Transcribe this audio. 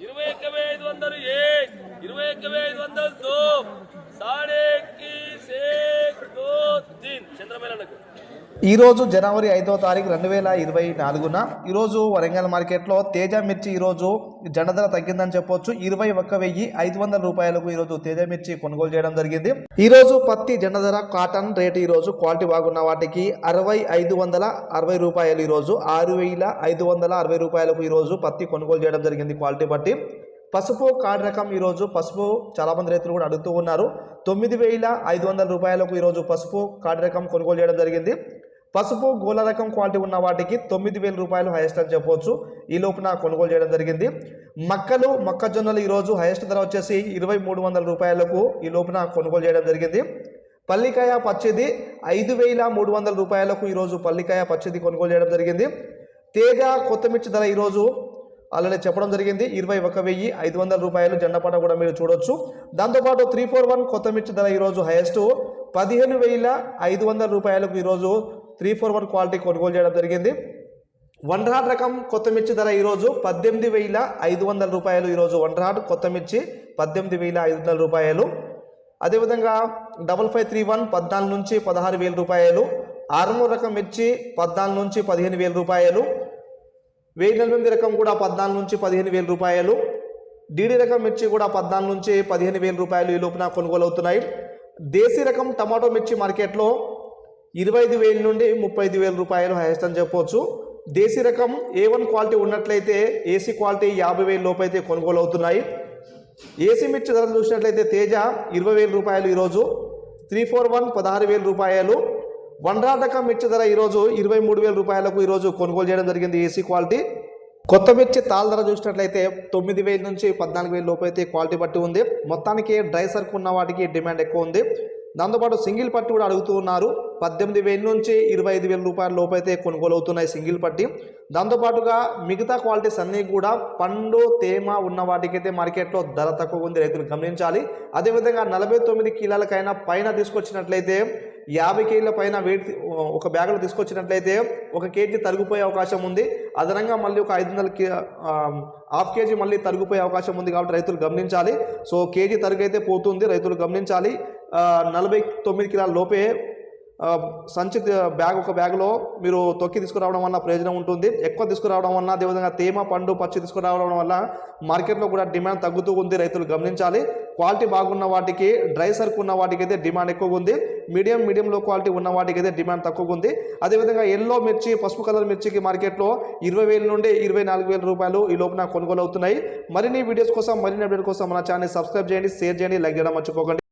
ఇరవై ఒక్క వెయ్యి ఐదు వందలు ఏ ఇరవై ఒక్క వెయ్యి ఐదు వందలు దో సాడే ఈరోజు జనవరి ఐదో తారీఖు రెండు వేల ఇరవై నాలుగున ఈరోజు వరంగల్ మార్కెట్లో తేజ మిర్చి ఈరోజు జనధర ధర తగ్గిందని చెప్పొచ్చు. ఇరవై ఒక్క వెయ్యి ఐదు వందల రూపాయలకు ఈరోజు తేజ మిర్చి కొనుగోలు చేయడం జరిగింది. ఈరోజు పత్తి జెండ ధర కాటన్ రేటు ఈరోజు క్వాలిటీ బాగున్న వాటికి అరవై ఐదు వందల అరవై రూపాయలు ఈరోజు ఆరు వేల ఐదు వందల అరవై రూపాయలకు ఈరోజు పత్తి కొనుగోలు చేయడం జరిగింది క్వాలిటీ బట్టి. పసుపు కార్డ్ రకం ఈరోజు పసుపు చాలా మంది రైతులు కూడా అడుగుతూ ఉన్నారు. తొమ్మిది వేల ఐదు వందల రూపాయలకు ఈరోజు పసుపు కార్డ్ రకం కొనుగోలు చేయడం జరిగింది. పసుపు గోల రకం క్వాలిటీ ఉన్న వాటికి తొమ్మిది వేల రూపాయలు హైయెస్ట్ అని చెప్పవచ్చు ఈ లోపున కొనుగోలు చేయడం జరిగింది. మక్కలు మొక్కజొన్నలు ఈరోజు హైయెస్ట్ ధర వచ్చేసి ఇరవై మూడు వందల రూపాయలకు ఈ లోపున కొనుగోలు చేయడం జరిగింది. పల్లికాయ పచ్చిది ఐదు వేల మూడు వందల రూపాయలకు ఈరోజు పల్లికాయ పచ్చిది కొనుగోలు చేయడం జరిగింది. తేజ కొత్తమిర్చి ధర ఈరోజు అలానే చెప్పడం జరిగింది. ఇరవై ఒక వెయ్యి ఐదు వందల రూపాయలు జెండపాట కూడా మీరు చూడొచ్చు. దాంతోపాటు త్రీ ఫోర్ వన్ కొత్త మిర్చి ధర ఈరోజు హైయెస్ట్ పదిహేను వేల ఐదు వందల రూపాయలకు ఈరోజు త్రీ ఫోర్ వన్ క్వాలిటీ కొనుగోలు చేయడం జరిగింది. వన్ రాడ్ రకం కొత్త మిర్చి ధర ఈరోజు పద్దెనిమిది వేల ఐదు వందల రూపాయలు. ఈరోజు వన్ రాడ్ కొత్త మిర్చి పద్దెనిమిది వేల ఐదు వందల రూపాయలు. అదేవిధంగా డబల్ ఫైవ్ త్రీ వన్ పద్నాలుగు నుంచి పదహారు వేల రూపాయలు. ఆర్మూర్ రకం మిర్చి పద్నాలుగు నుంచి పదిహేను వేల రూపాయలు. వెయ్యి ఎనిమిది రకం కూడా పద్నాలుగు నుంచి పదిహేను వేల రూపాయలు. డీడీ రకం మిర్చి కూడా పద్నాలుగు నుంచి పదిహేను వేల రూపాయలు ఈ లోపున కొనుగోలు అవుతున్నాయి దేశీ రకం టమాటో మిర్చి మార్కెట్లో ఇరవై ఐదు వేల నుండి ముప్పై ఐదు వేల రూపాయలు హైయెస్ట్ అని చెప్పవచ్చు దేశీ రకం ఏ వన్ క్వాలిటీ ఉన్నట్లయితే ఏసీ క్వాలిటీ యాభై వేల లోపు అయితే కొనుగోలు అవుతున్నాయి ఏసీ మిర్చి ధరలు చూసినట్లయితే తేజ ఇరవై వేల రూపాయలు ఈరోజు. త్రీ ఫోర్ వన్ పదహారు వేల రూపాయలు. వన్ మిర్చి ధర ఈరోజు ఇరవై మూడు వేల రూపాయలకు ఈరోజు కొనుగోలు చేయడం జరిగింది. AC quality. కొత్త మిర్చి తాళ్ళ ధర చూసినట్లయితే తొమ్మిది వేల నుంచి పద్నాలుగు వేల లోపు అయితే క్వాలిటీ బట్టి ఉంది. మొత్తానికి డ్రై సర్క్ ఉన్న వాటికి డిమాండ్ ఎక్కువ ఉంది. దాంతోపాటు సింగిల్ పట్టి కూడా అడుగుతూ ఉన్నారు. పద్దెనిమిది వేల నుంచి ఇరవై ఐదు వేల రూపాయల లోపైతే కొనుగోలు అవుతున్నాయి సింగిల్ పట్టి. దాంతోపాటుగా మిగతా క్వాలిటీస్ అన్నీ కూడా పండు తేమ ఉన్న వాటికైతే మార్కెట్లో ధర తక్కువ ఉంది. రైతులు గమనించాలి. అదేవిధంగా నలభై తొమ్మిది కిలోలకైనా పైన తీసుకొచ్చినట్లయితే యాభై కేజీల పైన వెయిట్ ఒక బ్యాగులో తీసుకొచ్చినట్లయితే ఒక కేజీ తరిగిపోయే అవకాశం ఉంది. అదనంగా మళ్ళీ ఒక ఐదు వందల కి- హాఫ్ కేజీ మళ్ళీ తరిగిపోయే అవకాశం ఉంది కాబట్టి రైతులు గమనించాలి. సో కేజీ తరుగైతే పోతుంది రైతులు గమనించాలి. నలభై తొమ్మిది కిలోల లోపే సంచి బ్యాగ్ ఒక బ్యాగ్లో మీరు తొక్కి తీసుకురావడం వల్ల ప్రయోజనం ఉంటుంది. ఎక్కువ తీసుకురావడం వల్ల అదేవిధంగా తేమ పండు పచ్చి తీసుకురావడం వల్ల మార్కెట్లో కూడా డిమాండ్ తగ్గుతూ ఉంది రైతులు గమనించాలి. క్వాలిటీ బాగున్న వాటికి డ్రై సర్క్ ఉన్న వాటికి అయితే డిమాండ్ ఎక్కువగా ఉంది. మీడియం మీడియం లో క్వాలిటీ ఉన్న వాటికి అయితే డిమాండ్ తక్కువ ఉంది. అదేవిధంగా ఎల్లో మిర్చి పసుపు కలర్ మిర్చికి మార్కెట్లో ఇరవై వేల నుండి ఇరవై నాలుగు వేల రూపాయలు ఈ లోపున కొనుగోలు అవుతున్నాయి. మరిన్ని వీడియోస్ కోసం మరిన్ని అప్డేట్ కోసం మన ఛానల్ సబ్స్క్రైబ్ చేయండి షేర్ చేయండి లైక్ చేయడం మర్చిపోకండి.